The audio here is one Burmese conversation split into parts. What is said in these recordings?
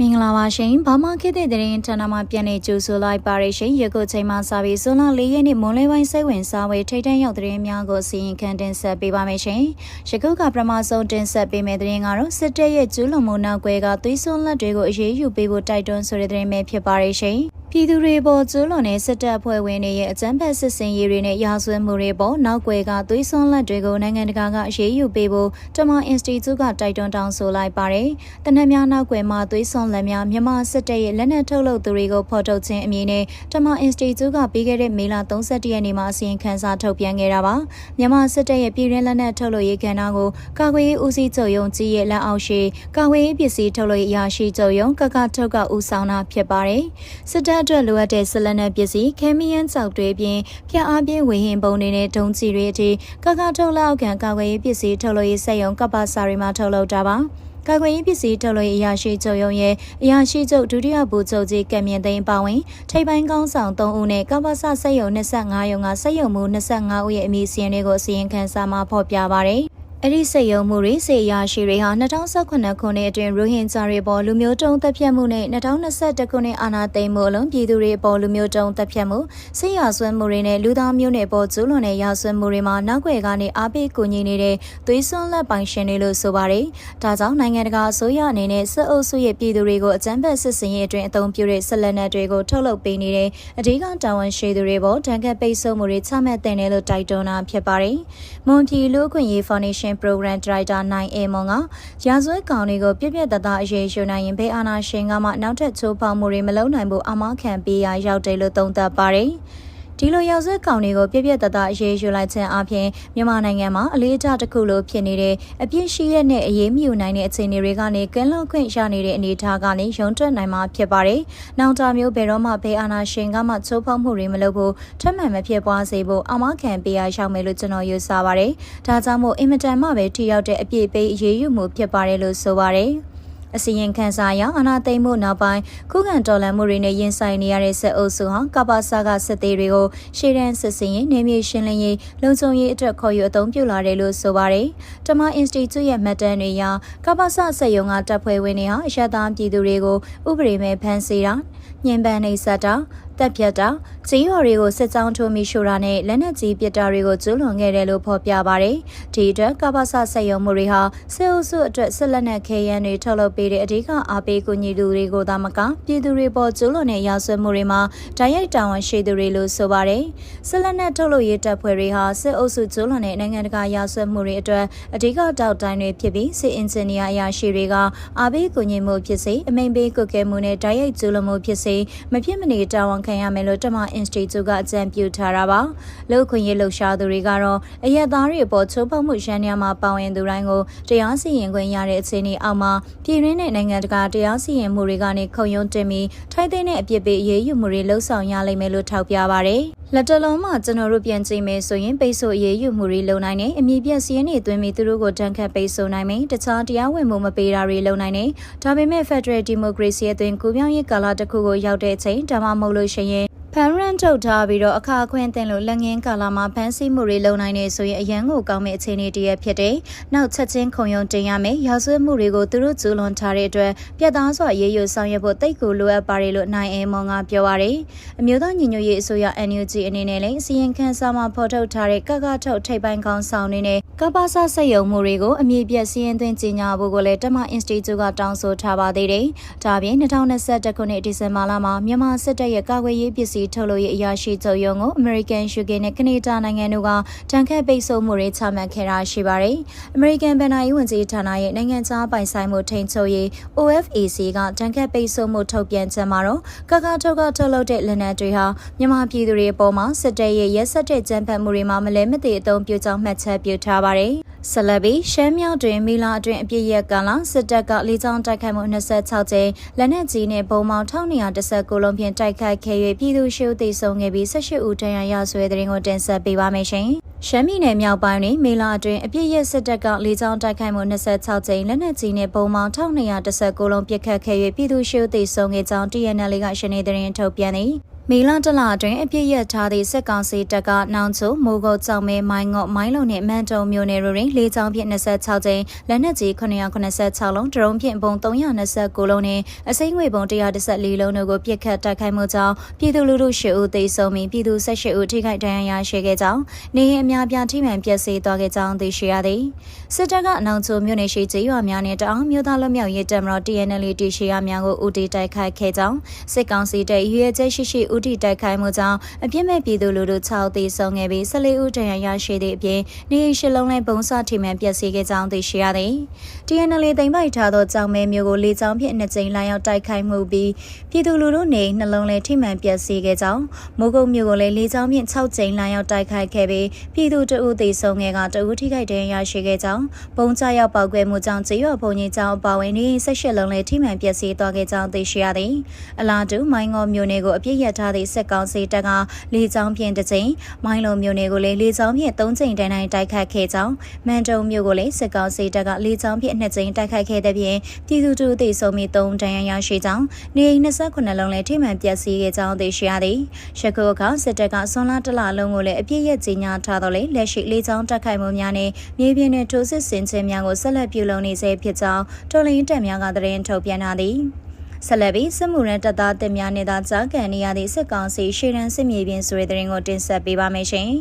မင်္ဂလာပါရှင်။ဘာမှခေတ်တဲ့တဲ့ရင်ဌာနမှာပြန်နေကြိုဆိုလိုက်ပါရရှင်။ယခုချိန်မှာစပြီးဇွန်လ၄ရက်နေ့မွန်လယ်ပိုင်းစိတ်ဝင်စားဝေထိတ်တန့်ရောက်တဲ့ရင်များကိုစီရင်ခံတင်ဆက်ပေးပါမယ်ရှင်။ယခုကပထမဆုံးတင်ဆက်ပေးမယ့်တဲ့ရင်ကတော့စစ်တပ်ရဲ့ကျူးလွန်မှုနောက်ွယ်ကသွေးစွန်းလက်တွေကိုအရေးယူပေးဖို့တိုက်တွန်းဆိုတဲ့တဲ့ရင်ပဲဖြစ်ပါရရှင်။ပြည်သူတွေပေါ်ကျူးလွန်တဲ့စစ်တပ်အဖွဲ့ဝင်တွေရဲ့အကြမ်းဖက်စစ်စင်ရေးတွေနဲ့ရာဇဝတ်မှုတွေပေါ်နောက်ွယ်ကသွေးစွန်းလက်တွေကိုနိုင်ငံတကာကအရေးယူပေးဖို့တမန်အင်စတီကျုကတိုက်တွန်းတောင်းဆိုလိုက်ပါတယ်။တနက်များနောက်ွယ်မှာသွေးစွန်းလက်များမြန်မာစစ်တပ်ရဲ့လက်နက်ထုတ်လုပ်သူတွေကိုဖော်ထုတ်ခြင်းအမည်နဲ့တမန်အင်စတီကျုကပြီးခဲ့တဲ့မေလ31ရက်နေ့မှာအစီရင်ခံစာထုတ်ပြန်ခဲ့တာပါ။မြန်မာစစ်တပ်ရဲ့ပြည်ရင်းလက်နက်ထုတ်လုပ်ရေးကဏ္ဍကိုကာကွယ်ရေးဦးစီးချုပ်ရုံးကြီးရဲ့လက်အောက်ရှိကာကွယ်ရေးပစ္စည်းထုတ်လုပ်ရေးအရာရှိချုပ်ရုံးကကထုတ်ကဦးဆောင်တာဖြစ်ပါတယ်။စစ်တပ်အတွက်လိုအပ်တဲ့ဆက်လက်နက်ပစ္စည်းခဲမီယန်စောက်တွေပြင်ဖျက်အားပြင်းဝေဟင်ပုံတွေနဲ့ဒုံချီတွေအထိကကထုတ်လောက်ခံကာကွယ်ရေးပစ္စည်းထုတ်လုပ်ရေးစက်ရုံကပ္ပစာတွေမှာထုတ်လုပ်တာပါကာကွယ်ရေးပစ္စည်းထုတ်လုပ်ရေးအရာရှိချုပ်ရုံးရဲ့အရာရှိချုပ်ဒုတိယဗိုလ်ချုပ်ကြီးကံမြင့်သိန်းပါဝင်ထိပ်ပိုင်းကောင်းဆောင်3ဦးနဲ့ကပ္ပစစက်ရုံ25ရုံကစက်ရုံမှု25ဦးရဲ့အမည်စီရင်တွေကိုစီရင်ခံစာမှာဖော်ပြပါရယ် အဲ့ဒီစိတ်ယုံမှုတွေစေရရှိတွေဟာ2018ခုနှစ်အတွင်းရိုဟင်ဂျာတွေပေါ်လူမျိုးတုံးတပ်ဖြတ်မှုနဲ့2021ခုနှစ်အာဏာသိမ်းမှုအလုံးပြည်သူတွေပေါ်လူမျိုးတုံးတပ်ဖြတ်မှုဆေးရဆွဲမှုတွေနဲ့လူသားမျိုးနွယ်ပေါ်ကျူးလွန်တဲ့ရာဇဝတ်မှုတွေမှာနောက်ွယ်ကနေအားပေးကူညီနေတဲ့သွေးစွန်းလက်ပိုင်ရှင်တွေလို့ဆိုပါတယ်။ဒါကြောင့်နိုင်ငံတကာအစိုးရအနေနဲ့စစ်အုပ်စုရဲ့ပြည်သူတွေကိုအကြမ်းဖက်စစ်စင်ရေးအတွင်းအသုံးပြုတဲ့ဆက်လက်နက်တွေကိုထုတ်လုပ်ပေးနေတဲ့အဓိကတာဝန်ရှိသူတွေပေါ်တန်ခတ်ပိတ်ဆို့မှုတွေချမှတ်တဲ့နယ်လို့တိုက်တွန်းတာဖြစ်ပါတယ်။မွန်ပြည်လူ့ခွင့်ရေးဖောင်ဒေးရှင်း Program Director နိုင်အေမွန်ကရာဇဝတ်ကောင်တွေကိုပြည့်ပြည့်တသားအရေးယူနိုင်ရင်ဘေးအာနာရှင်ကမှနောက်ထပ်ချိုးဖောက်မှုတွေမလုပ်နိုင်ဘူးအမခံပေးရရောက်တယ်လို့သုံးသပ်ပါတယ်။ ဒီလိုရောက်စွဲကောင်တွေကိုပြည့်ပြည့်တသားအရေးယူလိုက်ခြင်းအပြင်မြန်မာနိုင်ငံမှာအလေးအကျတစ်ခုလိုဖြစ်နေတဲ့အပြစ်ရှိတဲ့နဲ့အရေးမယူနိုင်တဲ့အခြေအနေတွေကနေကင်းလွန်ခွင့်ရနေတဲ့အနေအထားကနေရုံထွက်နိုင်မှာဖြစ်ပါတယ်။နောက်တာမျိုးဘယ်တော့မှဘေးအာနာရှင်ကမှချိုးဖောက်မှုတွေမလုပ်ဖို့ထပ်မံမဖြစ်ပွားစေဖို့အမခံပေးရရောက်မယ်လို့ကျွန်တော်ယူဆပါတယ်။ဒါကြောင့်မို့အင်မတန်မှပဲထိရောက်တဲ့အပြစ်ပေးအရေးယူမှုဖြစ်ပါတယ်လို့ဆိုပါတယ်။ အစီရင်ခံစာအရအာနာသိမ့်မှုနောက်ပိုင်းခုခံတော်လှန်မှုတွေနဲ့ရင်ဆိုင်နေရတဲ့စစ်အုပ်စုဟာကပ္ပဆာကစစ်သေးတွေကိုရှေ့တန်းစစ်စင်ရေးနေမြေရှင်းလင်းရေးလုံခြုံရေးအတွက်ခေါ်ယူအသုံးပြုလာတယ်လို့ဆိုပါတယ်။တမန်အင်စတီကျုရဲ့မှတ်တမ်းတွေအရကပ္ပဆာစစ်ရုံကတပ်ဖွဲ့ဝင်တွေဟာအရသာပြည်သူတွေကိုဥပဒေမဲ့ဖမ်းဆီးတာညှဉ်းပန်းနှိပ်စက်တာ တပ်ဖြတ်တာကြီးရော်တွေကိုစစ်ကြောင်းထိုးမိရှို့တာနဲ့လက်နက်ကြီးပစ်တာတွေကိုကျူးလွန်ခဲ့တယ်လို့ဖော်ပြပါတယ်။ဒီအတွက်ကပ္ပဆဆက်ယုံမှုတွေဟာစစ်အုပ်စုအတွက်စစ်လက်နက်ခဲယမ်းတွေထုတ်လုပ်ပေးတဲ့အဓိကအားပေးကူညီသူတွေကိုသာမကပြည်သူတွေပေါ်ကျူးလွန်တဲ့ရာဇဝတ်မှုတွေမှာဓာတ်ရိုက်တာဝန်ရှိသူတွေလို့ဆိုပါတယ်။စစ်လက်နက်ထုတ်လုပ်ရေးတပ်ဖွဲ့တွေဟာစစ်အုပ်စုကျူးလွန်တဲ့နိုင်ငံတကာရာဇဝတ်မှုတွေအတွက်အဓိကတောက်တိုင်းတွေဖြစ်ပြီးစစ်အင်ဂျင်နီယာအရာရှိတွေကအားပေးကူညီမှုဖြစ်စေအမိန်ပေးကုတ်ကဲမှုနဲ့ဓာတ်ရိုက်ကျူးလွန်မှုဖြစ်စေမဖြစ်မနေတာဝန်ခံရမယ်လို့တမအင်စတီကျူကအကြံပြုထားတာပါလူခွင့်ရေးလှုပ်ရှားသူတွေကတော့အရက်သားတွေပေါ်ချိုးဖောက်မှုရန်ရမှာပါဝင်သူတိုင်းကိုတရားစီရင်ခွင့်ရတဲ့အခြေအနေအောက်မှာပြည်ရင်းတဲ့နိုင်ငံတကာတရားစီရင်မှုတွေကနေခုံရုံးတင်ပြီးထိုက်တဲ့အပြစ်ပေးအရေးယူမှုတွေလှုံ့ဆော်ရလိမ့်မယ်လို့ထောက်ပြပါဗျ။ လက်တလုံးမှာကျွန်တော်တို့ပြန်ကြည့်မယ်ဆိုရင်ပိတ်ဆို့အရေးယူမှုတွေလုပ်နိုင်တယ်အမြင့်ပြည့်စည်းနေသွင်းပြီးသူတို့ကိုတန်ခတ်ပိတ်ဆို့နိုင်မယ်တခြားတရားဝင်မှုမပေးတာတွေလုပ်နိုင်တယ်ဒါပေမဲ့ Federal Democracy အသွင်ကူးပြောင်းရေးကာလတစ်ခုကိုရောက်တဲ့အချိန်ဒါမှမဟုတ်လို့ရှိရင် ဖန်ရန်ထုတ်ထားပြီးတော့အခါခွင့်တင်လို့လက်ငင်းကာလာမှာဖမ်းဆီးမှုတွေလုပ်နိုင်နေဆိုရင်အရန်ကိုကောင်းမဲ့အခြေအနေတည်းဖြစ်တယ်။နောက်ချက်ချင်းခုံရုံတင်ရမယ်။ရာဇဝတ်မှုတွေကိုသူတို့ကျူးလွန်ထားတဲ့အတွက်ပြတ်သားစွာရေးယူဆောင်ရွက်ဖို့တိတ်ကိုလိုအပ်ပါတယ်လို့နိုင်အဲမောင်ကပြောပါရယ်။အမျိုးသားညီညွတ်ရေးအစိုးရ NUG အနေနဲ့လည်းစီရင်ခန်းစာမှာဖော်ထုတ်ထားတဲ့ကကထုတ်ထိပ်ပိုင်းကောင်းဆောင်တွေနဲ့ကပ္ပစဆက်ယုံမှုတွေကိုအမြင့်ပြည့်စီရင်သွင်းကြီးညာဖို့ကိုလည်းတမအင်စတီကျူကတောင်းဆိုထားပါသေးတယ်။ဒါပြင်2021ခုနှစ်ဒီဇင်ဘာလမှာမြန်မာစစ်တပ်ရဲ့ကာကွယ်ရေးပစ္စည်းထုတ်လုပ်ရေးအရာရှိချုပ်ရုံးကို American UK နဲ့ကနေဒါနိုင်ငံတို့ကတန်ခတ်ပိတ်ဆို့မှုတွေချမှတ်ခဲ့တာရှိပါတယ်။ American ဗန်နာရေးဝန်ကြီးဌာနရဲ့နိုင်ငံခြားပိုင်ဆိုင်မှုထိန်းချုပ်ရေး OFAC ကတန်ခတ်ပိတ်ဆို့မှုထုတ်ပြန်ချက်မှာတော့ကကထုတ်ကထုတ်လုပ်တဲ့လက်နက်တွေဟာမြန်မာပြည်သူတွေအပေါ်မှာစစ်တပ်ရဲ့ရက်စက်တဲ့ကြမ်းဖက်မှုတွေမှာမလဲမသိအုံပြုကြောင်းမှတ်ချက်ပြုထားပါတယ်။ ဆလဘီရှမ်းမြောက်တွင်မီလာအတွင်အပြည့်ရက်ကလာစစ်တပ်ကလေးချောင်းတိုက်ခိုက်မှု26ကြိမ်လက်နက်ကြီးနဲ့ဘုံပေါင်း1219လုံးဖြင့်တိုက်ခိုက်ခဲ့၍ပြည်သူရှို့သိဆုံးခဲ့ပြီး18ဦးတရားရဆွဲတဲ့ရင်ကိုတင်ဆက်ပေးပါမယ်ရှင်။ရှမ်းပြည်နယ်မြောက်ပိုင်းတွင်မေလာအတွင်အပြည့်ရစစ်တပ်ကလေးချောင်းတိုက်ခိုက်မှု26ကြိမ်လက်နက်ကြီးနဲ့ဘုံပေါင်း1219လုံးပစ်ခတ်ခဲ့၍ပြည်သူရှို့သိဆုံးခဲ့ကြောင်း TNL ကရှင်းနေတဲ့ရင်ထုတ်ပြန်သည် မေလတလအတွင်းအပြစ်ရထားသည့်စစ်ကောင်စီတပ်ကနောင်ချိုမိုးကုတ်ကြောင်မဲမိုင်းငေါ့မိုင်းလုံနှင့်မန်တုံမြို့နယ်တွင်လေးချောင်းဖြင့်26ကြိမ်လက်နက်ကြီး996လုံးဒရုန်းဖြင့်ပုံ329လုံးနှင့်အစိမ်းငွေပုံ114လုံးတို့ကိုပြစ်ခတ်တိုက်ခိုက်မှုကြောင့်ပြည်သူလူထု၈ဦးသေဆုံးပြီးပြည်သူ18ဦးထိခိုက်ဒဏ်ရာရရှိခဲ့ကြောင်းနေရင်အများပြားထိမှန်ပျက်စီးသွားခဲ့ကြောင်းသိရှိရသည်စစ်တပ်ကအနောင်ချိုမြို့နယ်ရှိကျေးရွာများနှင့်တအောင်မြို့သားလွတ်မြောက်ရေးတပ်မတော် TNL တီရှိရာများကိုဦးတည်တိုက်ခိုက်ခဲ့ကြောင်းစစ်ကောင်စီတပ်ရွေးချက်ရှိရှိဦးတည်တိုက်ခိုက်မှုကြောင့်အပြစ်မဲ့ပြည်သူလူထု6သေဆုံးခဲ့ပြီး14ဦးဒဏ်ရာရရှိသည့်အပြင်နေအိမ်ရှစ်လုံးနဲ့ပုံစထိမှန်ပျက်စီးခဲ့ကြောင်းသိရှိရသည် TNL သိမ်းပိုက်ထားသောကြောင်မဲမျိုးကိုလေကြောင်းဖြင့်နှစ်ကြိမ်လာရောက်တိုက်ခိုက်မှုပြီးပြည်သူလူထုနေနှလုံးလဲထိမှန်ပျက်စီးခဲ့ကြောင်းမိုးကုတ်မျိုးကိုလည်းလေကြောင်းဖြင့်6ကြိမ်လာရောက်တိုက်ခိုက်ခဲ့ပြီးပြည်သူတအုပ်သေဆုံးခဲ့ကတအုပ်ထိခိုက်ဒဏ်ရာရရှိခဲ့ကြောင်းပုံချရောက်ပောက်ကွဲမှုကြောင့်ကျေးရွာဘုံကြီးကျောင်းအပါဝင်နေ18လုံးလဲထိမှန်ပျက်စီးသွားခဲ့ကြောင်းသိရှိရသည်အလားတူမိုင်းငေါမျိုးနယ်ကိုအပြစ်ရထားသည့်စစ်ကောင်စီတပ်ကလေကြောင်းဖြင့်တစ်ကြိမ်မိုင်းလုံမျိုးနယ်ကိုလည်းလေကြောင်းဖြင့်3ကြိမ်တန်းတိုင်းတိုက်ခတ်ခဲ့ကြောင်းမန်တုံမျိုးကိုလည်းစစ်ကောင်စီတပ်ကလေကြောင်းဖြင့်2ကြိမ်တိုက်ခတ်ခဲ့တဲ့ပြင်ပြည်သူတို့သေဆုံးပြီး3တန်းရရရှိကြောင်းနေအိမ်28လုံးလည်းထိမှန်ပျက်စီးခဲ့ကြောင်းသိရှိရသည်ရှကုအခါစစ်တပ်ကဆွန်လာတလလုံးကိုလည်းအပြစ်ရကြီးညာထားတော့လေလက်ရှိလေကြောင်းတိုက်ခိုက်မှုများနဲ့မြေပြင်နဲ့ထိုးစစ်ဆင်ခြင်းများကိုဆက်လက်ပြုလုပ်နေစေဖြစ်ကြောင်းတော်လင်းတပ်များကသတင်းထုတ်ပြန်ထားသည် ဆက်လက်ပြီးစစ်မှုရန်တပ်သားတင်များနဲ့သာကြားကန်နေရသည့်စစ်ကောင်စီရှေ့တန်းစစ်မြေပြင်ဆိုတဲ့သတင်းကိုတင်ဆက်ပေးပါမယ်ရှင်။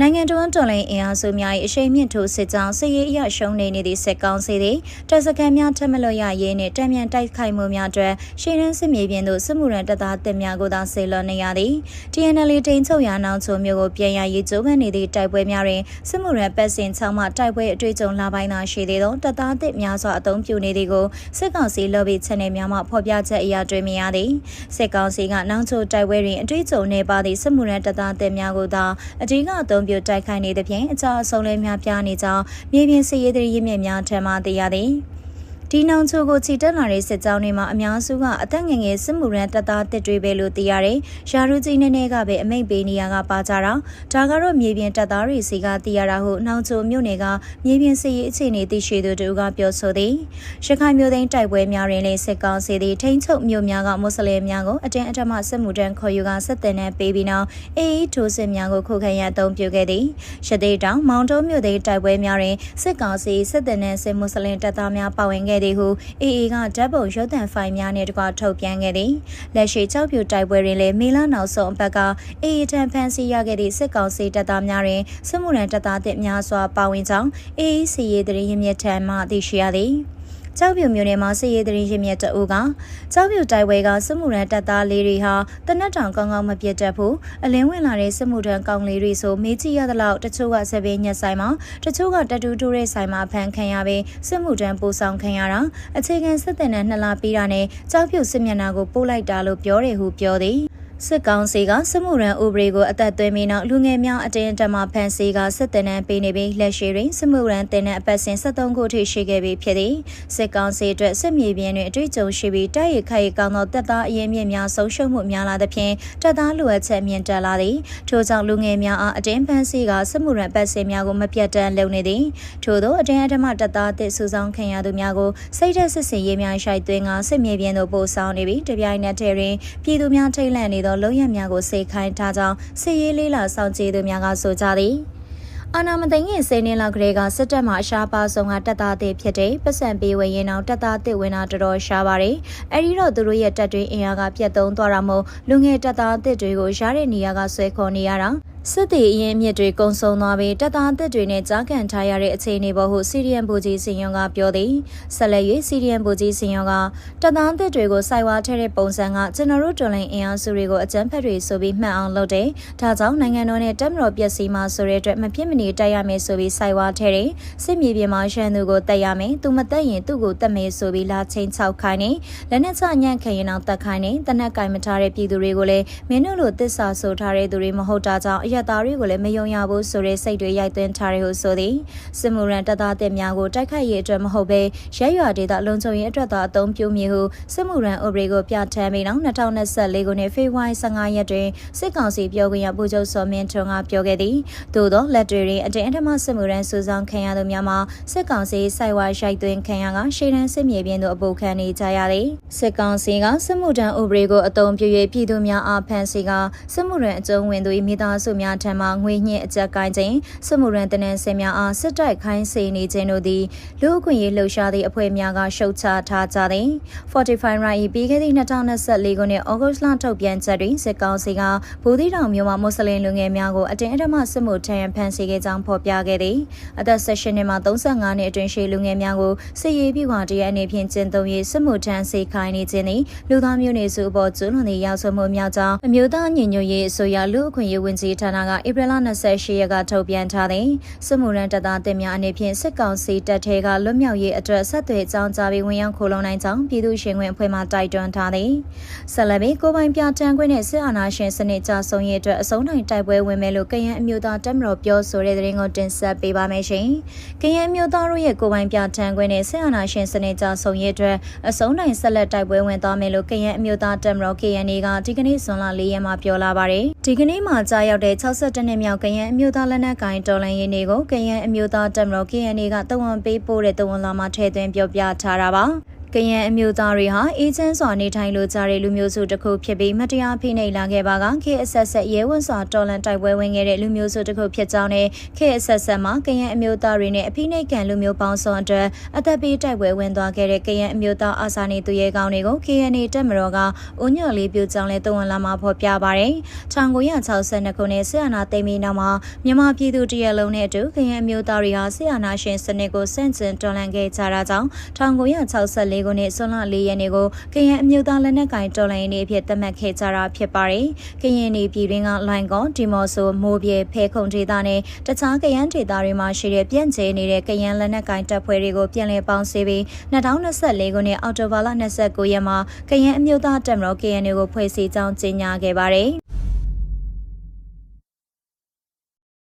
နိုင်ငံတော်တော်လှန်အင်အားစုများ၏အရှိန်မြင့်ထိုးစစ်ကြောင်းစစ်ရေးအရရှုံးနေနေသည့်စစ်ကောင်စီသည်တပ်စခန်းများထက်မလွတ်ရရေးနှင့်တံမြန်တိုက်ခိုက်မှုများအတွက်ရှေ့တန်းစစ်မြေပြင်သို့စစ်မှုရန်တပ်သားတင်များကိုသာဆေလွန်နေရသည် TNL တိန်ချုပ်ရာနောင်ချုံမျိုးကိုပြန်ရရေးကြိုးပမ်းနေသည့်တိုက်ပွဲများတွင်စစ်မှုရန်ပတ်စင်ချောင်းမှတိုက်ပွဲအတွေ့အကြုံလာပိုင်းသာရှိသေးသောတပ်သားတစ်များစွာအုံပြုနေသည်ကိုစစ်ကောင်စီ lobby channel များမှဖော်ပြချက်အရတွေ့မြင်ရသည်စစ်ကောင်စီကနောင်ချုံတိုက်ပွဲတွင်အတွေ့အကြုံနေပါသည့်စစ်မှုရန်တပ်သားတစ်များကိုသာအဓိကအုံပြုတိုက်ခိုက်နေသဖြင့်အကြအဆုံးလည်းများပြားနေကြောင်းမြေပြင်စစ်ရေးသတင်းရင်းမြစ်များထံမှသိရသည် ဒီနောင်ချိုကိုချီတက်လာတဲ့စစ်ကြောင်းတွေမှာအများစုကအသက်ငယ်ငယ်စစ်မှုရန်တပ်သားတစ်တွေပဲလို့သိရတယ်။ရာထူးကြီးနေနေကပဲအမိတ်ပေးနေရကပါကြတာ။ဒါကတော့မြေပြင်တပ်သားတွေစီကသိရတာဟုနောင်ချိုမြို့နယ်ကမြေပြင်စစ်ရေးအခြေအနေသိရှိသူတို့ကပြောဆိုသည်။ရခိုင်မြို့သိမ်းတိုက်ပွဲများတွင်လည်းစစ်ကောင်စီသည်ထိန်းချုပ်မြို့များကမွတ်စလင်များကိုအတင်းအဓမ္မစစ်မှုတန်းခေါ်ယူကစစ်တပ်နဲ့ပေးပြီးနောက်အေအေထိုးစစ်များကိုခုခံရအုံပြုခဲ့သည်။ရသေးတောင်မောင်တုံးမြို့သိမ်းတိုက်ပွဲများတွင်စစ်ကောင်စီစစ်တပ်နဲ့စစ်မွတ်စလင်တပ်သားများပါဝင်ခဲ့သည်ဟု AA ကဓာတ်ပုံရုပ်သံဖိုင်များနဲ့တကွထုတ်ပြန်ခဲ့သည်လက်ရှိကြောက်ပြူတိုက်ပွဲတွင်လည်းမေလနောက်ဆုံးအပတ်က AA ထံဖန်ဆီးရခဲ့သည့်စစ်ကောင်စီတပ်သားများတွင်စစ်မှုရန်တပ်သားတစ်များစွာပါဝင်ကြောင်း AA စီရေးတရင်ရမြစ်ထံမှသိရှိရသည် ကျောက်ပြူမြို့နယ်မှာစစ်ရေးတရင်ရမြစ်တအူကကျောက်ပြူတိုက်ပွဲကစစ်မှုရန်တပ်သားလေးတွေဟာတနက်တောင်ကောင်းကောင်းမပြတ်တတ်ဘူးအလင်းဝင်လာတဲ့စစ်မှုထမ်းကောင်းလေးတွေဆိုမေးကြည့်ရသလောက်တချို့ကဆက်ပေးညက်ဆိုင်မှာတချို့ကတတူးတိုးတဲ့ဆိုင်မှာဖန်ခံရပြီးစစ်မှုထမ်းပို့ဆောင်ခံရတာအခြေခံစစ်တပ်နဲ့နှစ်လပြီးတာနဲ့ကျောက်ပြူစစ်မျက်နှာကိုပို့လိုက်တာလို့ပြောတယ်ဟုပြောသည် စစ်ကောင်စီကစစ်မှုရန်ဥပဒေကိုအသက်သွင်းပြီးနောက်လူငယ်များအတင်းအဓမ္မဖန်ဆီးကစစ်တပ်နှံပေးနေပြီးလက်ရှိတွင်စစ်မှုရန်တင်တဲ့အပတ်စဉ်73ခုထိရှိခဲ့ပြီးဖြစ်သည်စစ်ကောင်စီအတွက်စစ်မြေပြင်တွင်အတွေ့အကြုံရှိပြီးတိုက်ရိုက်ခိုက်ကောင်းသောတပ်သားအရင်မြင့်များဆုံးရှုံးမှုများလာသဖြင့်တပ်သားလိုအပ်ချက်မြင့်တက်လာသည်ထို့ကြောင့်လူငယ်များအားအတင်းဖန်ဆီးကစစ်မှုရန်ပတ်စဉ်များကိုမပြတ်တမ်းလုပ်နေသည်ထို့သောအတင်းအဓမ္မတပ်သားတစ်စုဆောင်ခံရသူများကိုစိတ်သက်စစ်စင်ရေးများရှိုက်သွင်းကစစ်မြေပြင်သို့ပို့ဆောင်နေပြီးတပြိုင်နက်တည်းတွင်ပြည်သူများထိတ်လန့်နေသောလုံရများကိုစေခိုင်းထားကြောင်းစစ်ရေးလေးလာစောင့်ကြည့်သူများကဆိုကြသည်အာနာမသိငင်စေနေလောက်ကလေးကစစ်တပ်မှအရှားပါဆုံးကတပ်သားတစ်ဖြစ်တဲ့ပတ်စံပေးဝရင်အောင်တပ်သားတစ်ဝင်တာတော်တော်ရှားပါတယ်။အဲဒီတော့သူတို့ရဲ့တပ်တွင်းအင်အားကပြတ်သုံးသွားတာမို့လူငယ်တပ်သားတစ်တွေကိုရတဲ့နေရာကဆွဲခေါ်နေရတာ။ စစ်တီအရင်မြစ်တွေကုံဆုံသွားပြီးတပ်သားအသစ်တွေနဲ့ကြားကန်ထားရတဲ့အခြေအနေပေါ်ဟုစီရီယန်ဘူကြီးစင်ယွန်ကပြောသည်ဆက်လက်၍စီရီယန်ဘူကြီးစင်ယွန်ကတပ်သားအသစ်တွေကိုစိုက်ဝါထဲတဲ့ပုံစံကကျွန်တော်တို့တော်လိုင်းအင်အားစုတွေကိုအကြမ်းဖက်တွေဆိုပြီးမှတ်အောင်လုပ်တယ်ဒါကြောင့်နိုင်ငံတော်နဲ့တပ်မတော်ပျက်စီးမှဆိုတဲ့အတွက်မဖြစ်မနေတိုက်ရမယ်ဆိုပြီးစိုက်ဝါထဲတဲ့စစ်မြေပြင်မှာရှမ်းသူကိုတက်ရမယ်သူမတက်ရင်သူ့ကိုတက်မယ်ဆိုပြီးလာချင်းချောက်ခိုင်းနေလက်နဲ့ချညံ့ခင်ရင်အောင်တက်ခိုင်းနေတနက်ကင်မထားတဲ့ပြည်သူတွေကိုလည်းမင်းတို့လိုတစ္ဆာဆိုထားတဲ့သူတွေမဟုတ်တာကြောင့်ရက်သားတွေကိုလည်းမယုံရဘူးဆိုတဲ့စိတ်တွေရိုက်သွင်းထားတယ်ဟုဆိုသည်စစ်မှုရန်တပ်သားတက်များကိုတိုက်ခိုက်ရေးအတွက်မဟုတ်ဘဲရဲရွာဒေသလုံခြုံရေးအတွက်သာအသုံးပြုမည်ဟုစစ်မှုရန်ဥပဒေကိုပြဋ္ဌာန်းပြီးနောက်2024ခုနှစ်ဖေဖော်ဝါရီ15ရက်တွင်စစ်ကောင်စီပြောခွင့်ရဗိုလ်ချုပ်စောမင်းထွန်းကပြောခဲ့သည်သို့သောလက်တွေတွင်အတင်းအဓမ္မစစ်မှုရန်စူးစောင်းခံရသူများမှာစစ်ကောင်စီစိုက်ဝါရိုက်သွင်းခံရကရှေ့တန်းစစ်မြေပြင်သို့အပုခံနေကြရသည်စစ်ကောင်စီကစစ်မှုထမ်းဥပဒေကိုအသုံးပြု၍ပြည်သူများအားဖန်ဆီးကစစ်မှုရန်အကျုံးဝင်သူ၏မိသားစုများထံမှငွေညှစ်အကြက်ကိုင်းခြင်းစစ်မှုရန်တနင်္စင်များအားစစ်တိုက်ခိုင်းစေနေခြင်းတို့သည်လူအခွင့်အရေးလှုပ်ရှားသည့်အဖွဲ့များကရှုတ်ချထားကြသည် Fortify Right ၏ပြီးခဲ့သည့်2024ခုနှစ်ဩဂုတ်လထုတ်ပြန်ချက်တွင်စစ်ကောင်စီကဘူသီတောင်မြို့မှမွတ်စလင်လူငယ်များကိုအတင်းအဓမ္မစစ်မှုထမ်းရန်ဖန်ဆီးခဲ့ကြောင်းဖော်ပြခဲ့သည်အသက်16နှစ်မှ35နှစ်အတွင်းရှိလူငယ်များကိုစစ်ရေးပြီးခွာတရားအနေဖြင့်ကျင့်သုံးရေးစစ်မှုထမ်းစေခိုင်းနေခြင်းသည်လူသားမျိုးနွယ်စုအပေါ်ကျူးလွန်သည့်ရောက်ဆွမှုများကြောင်းအမျိုးသားညီညွတ်ရေးအစိုးရလူအခွင့်အရေးဝန်ကြီးဌာနကဧပြီလ28ရက်ကထုတ်ပြန်ထားသည်စစ်မှုရန်တပ်သားတင်များအနေဖြင့်စစ်ကောင်စီတပ်ထဲကလွတ်မြောက်ရေးအတွက်ဆက်သွယ်ကြောင်းကြားပြီးဝင်ရောက်ခိုးလုံနိုင်ကြောင်းပြည်သူ့ရှင်ခွင့်အဖွဲ့မှတိုက်တွန်းထားသည်ဆက်လက်ပြီးကိုပိုင်ပြတန်းခွင့်နဲ့စစ်အာဏာရှင်စနစ်ကြဆုံးရေးအတွက်အစုံတိုင်းတိုက်ပွဲဝင်မယ်လို့ကရင်အမျိုးသားတပ်မတော်ပြောဆိုတဲ့သတင်းကိုတင်ဆက်ပေးပါမယ်ရှင်ကရင်အမျိုးသားတို့ရဲ့ကိုပိုင်ပြတန်းခွင့်နဲ့စစ်အာဏာရှင်စနစ်ကြဆုံးရေးအတွက်အစုံတိုင်းဆက်လက်တိုက်ပွဲဝင်သွားမယ်လို့ကရင်အမျိုးသားတပ်မတော် KNA ကဒီကနေ့ဇွန်လ၄ရက်မှာပြောလာပါတယ်ဒီကနေ့မှာကြားရောက်တဲ့62နှစ်မြောက်ကရင်အမျိုးသားလက်နက်ကိုင်တော်လှန်ရေးနေ့ကိုကရင်အမျိုးသားတပ်မတော် KNA ကတဝန်ပေးပို့တဲ့တဝန်လာမှာထည့်သွင်းပြောပြထားတာပါ ကရန်အမျိုးသားတွေဟာအေဂျင့်စွာနေထိုင်လိုကြတဲ့လူမျိုးစုတစ်ခုဖြစ်ပြီးမတရားဖိနှိပ်လာခဲ့ပါက KSS ရဲဝန်စွာတော်လန်တိုက်ပွဲဝင်ခဲ့တဲ့လူမျိုးစုတစ်ခုဖြစ်ကြောင်းနဲ့ KSS မှာကရန်အမျိုးသားတွေနဲ့အဖိနှိပ်ခံလူမျိုးပေါင်းစုံအတွက်အသက်ပေးတိုက်ပွဲဝင်သွားခဲ့တဲ့ကရန်အမျိုးသားအာဇာနည်သူရဲကောင်းတွေကို KNA တက်မတော်ကဦးညွန့်လေးပြုကြောင်းလဲတဝန်လာမှာဖော်ပြပါရယ်1962ခုနှစ်ဆီယနာသိမ်းပြီးနောက်မှာမြန်မာပြည်သူတရက်လုံးနဲ့အတူကရန်အမျိုးသားတွေဟာဆီယနာရှင်စနစ်ကိုဆန့်ကျင်တော်လှန်ခဲ့ကြတာကြောင့်1964ခုနှစ်ဇွန်လ၄ရက်နေ့ကိုကရင်အမျိုးသားလက်နက်ကင်တော်လှန်ရေးနေ့အဖြစ်သတ်မှတ်ခဲ့ကြတာဖြစ်ပါတယ်။ကရင်နေပြည်တွင်းကလိုင်ကွန်ဒီမော့ဆိုမိုးပြေဖဲခုံဒေသနဲ့တခြားကရန်ဒေသတွေမှာရှိတဲ့ပြန့်ကျဲနေတဲ့ကရန်လက်နက်ကင်တပ်ဖွဲ့တွေကိုပြန်လည်ပေါင်းစည်းပြီး2024ခုနှစ်အောက်တိုဘာလ29ရက်မှာကရန်အမျိုးသားတပ်မတော် KNU ကိုဖွဲ့စည်းကြောင်းကြေညာခဲ့ပါတယ်။